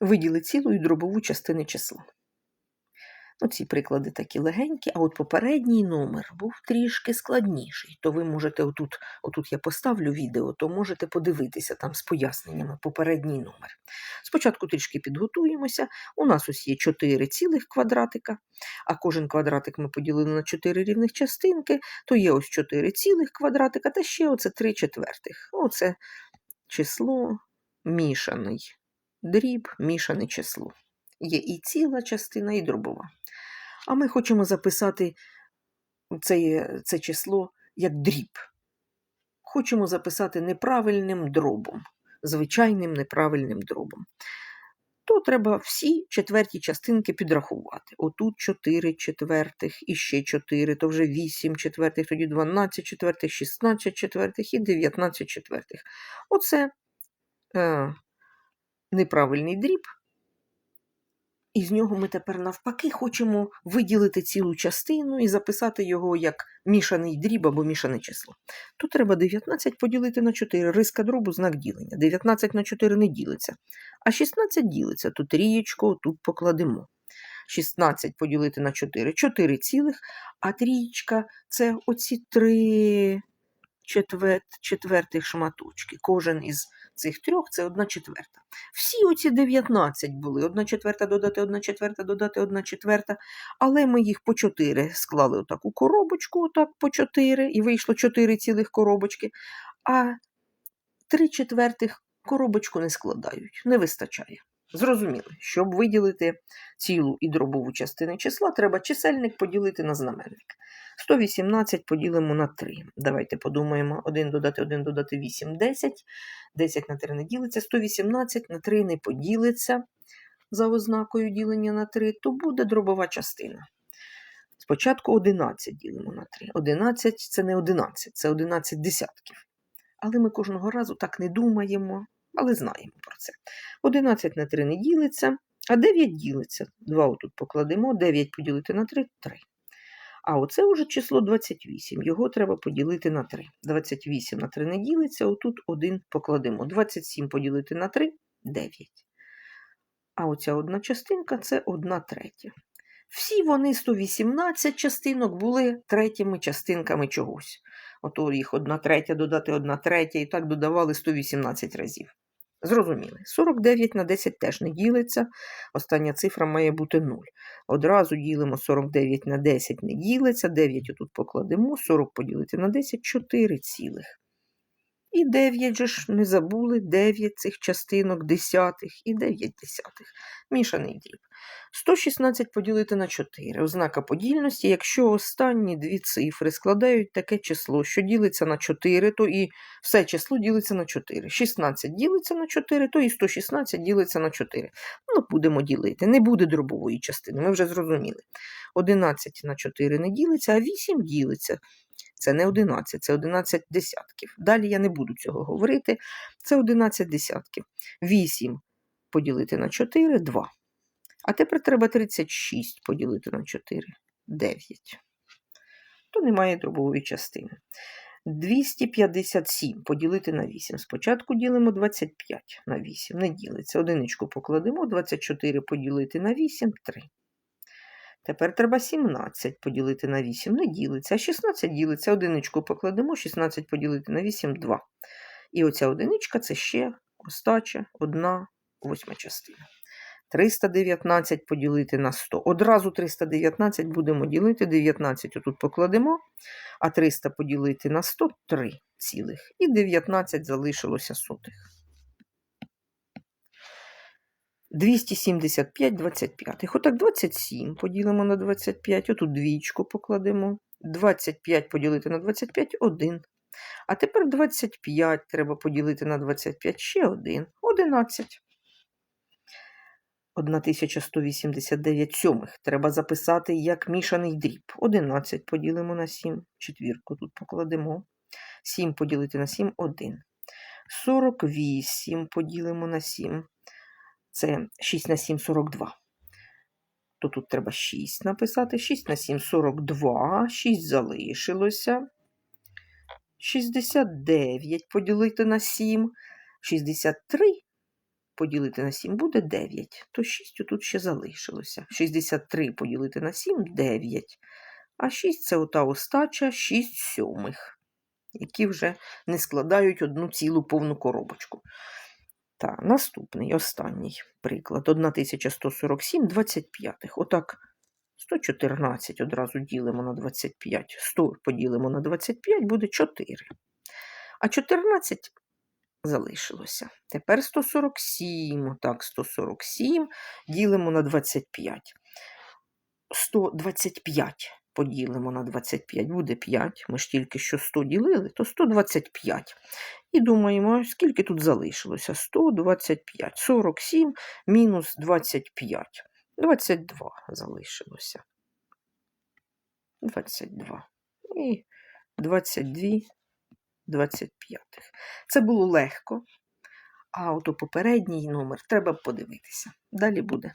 Виділи цілу і дробову частини числа. Ну, ці приклади такі легенькі, а от попередній номер був трішки складніший. То ви можете отут, отут я поставлю відео, то можете подивитися там з поясненнями попередній номер. Спочатку трішки підготуємося. У нас ось є 4 цілих квадратика, а кожен квадратик ми поділили на 4 рівних частинки, то є ось 4 цілих квадратика, та ще оце 3 четвертих. Оце число мішаний. Дріб, мішане число. Є і ціла частина, і дробова. А ми хочемо записати це, це число як дріб. Хочемо записати неправильним дробом, звичайним неправильним дробом. То треба всі четверті частинки підрахувати. Отут 4 четвертих, і ще 4, то вже 8 четвертих, тоді 12 четвертих, 16 четвертих і 19 четвертих. Оце е, неправильний дріб. І з нього ми тепер навпаки хочемо виділити цілу частину і записати його як мішаний дріб або мішане число. Тут треба 19 поділити на 4, риска дробу знак ділення. 19 на 4 не ділиться, а 16 ділиться. Тут трієчку тут покладемо. 16 поділити на 4, 4 цілих, а трієчка це оці три четвер... четвертих шматочки. Кожен із цих трьох це одна четверта. Всі оці 19 були. Одна четверта додати, одна четверта додати, одна четверта. Але ми їх по 4 склали отак у коробочку, отак по 4, і вийшло 4 цілих коробочки. А 3 четвертих коробочку не складають, не вистачає. Зрозуміли, щоб виділити цілу і дробову частини числа, треба чисельник поділити на знаменник. 118 поділимо на 3. Давайте подумаємо, 1 додати 1 додати 8, 10. 10 на 3 не ділиться, 118 на 3 не поділиться за ознакою ділення на 3, то буде дробова частина. Спочатку 11 ділимо на 3. 11 це не 11, це 11 десятків. Але ми кожного разу так не думаємо, але знаємо про це. 11 на 3 не ділиться, а 9 ділиться. 2 отут покладемо, 9 поділити на 3 3. А оце вже число 28. Його треба поділити на 3. 28 на 3 не ділиться, отут 1 покладемо. 27 поділити на 3 9. А оця одна частинка це 1 третя. Всі вони 118 частинок були третіми частинками чогось. Ото їх 1 третя додати 1 третя, і так додавали 118 разів. Зрозуміли, 49 на 10 теж не ділиться. Остання цифра має бути 0. Одразу ділимо 49 на 10 не ділиться. 9 тут покладемо, 40 поділити на 10 4 цілих. І 9 же ж не забули 9 цих частинок десятих і 9 десятих. Мішаний дріб. 116 поділити на 4. Ознака подільності, якщо останні дві цифри складають таке число, що ділиться на 4, то і все число ділиться на 4. 16 ділиться на 4, то і 116 ділиться на 4. Ну, будемо ділити. Не буде дробової частини, ми вже зрозуміли. 11 на 4 не ділиться, а 8 ділиться. Це не 11, це 11 десятків. Далі я не буду цього говорити. Це 11 десятків. 8 поділити на 4 2. А тепер треба 36 поділити на 4 9. То немає дробової частини. 257 поділити на 8. Спочатку ділимо 25 на 8. Не ділиться. Одиничку покладемо, 24 поділити на 8 3. Тепер треба 17 поділити на 8, не ділиться, а 16 ділиться, одиничку покладемо, 16 поділити на 8 2. І оця одиничка це ще остача, одна восьма частина. 319 поділити на 100. Одразу 319 будемо ділити, 19 отут покладемо, а 300 поділити на 100 3 цілих. І 19 залишилося сотих. 275 25. Отак 27 поділимо на 25, отут двічку покладемо. 25 поділити на 25 1. А тепер 25 треба поділити на 25 ще 1. 11. 1189 сьомих треба записати як мішаний дріб. 11 поділимо на 7, четвірку тут покладемо. 7 поділити на 7 1. 48 поділимо на 7. Це 6 на 7 42. То тут треба 6 написати. 6 на 7 42, 6 залишилося. 69 поділити на 7, 63 поділити на 7 буде 9, то 6 тут ще залишилося. 63 поділити на 7 9. А 6 це ота остача 6 сьомих, які вже не складають одну цілу повну коробочку. Так, наступний, останній приклад. 1147 25. Отак 114 одразу ділимо на 25. 100 поділимо на 25 буде 4. А 14 залишилося. Тепер 147. Отак, 147 ділимо на 25. 125 поділимо на 25 буде 5. Ми ж тільки що 100 ділили, то 125. І думаємо, скільки тут залишилося? 125. 47 мінус 25. 22 залишилося. 22. І 22 25. Це було легко. А от у попередній номер треба подивитися. Далі буде.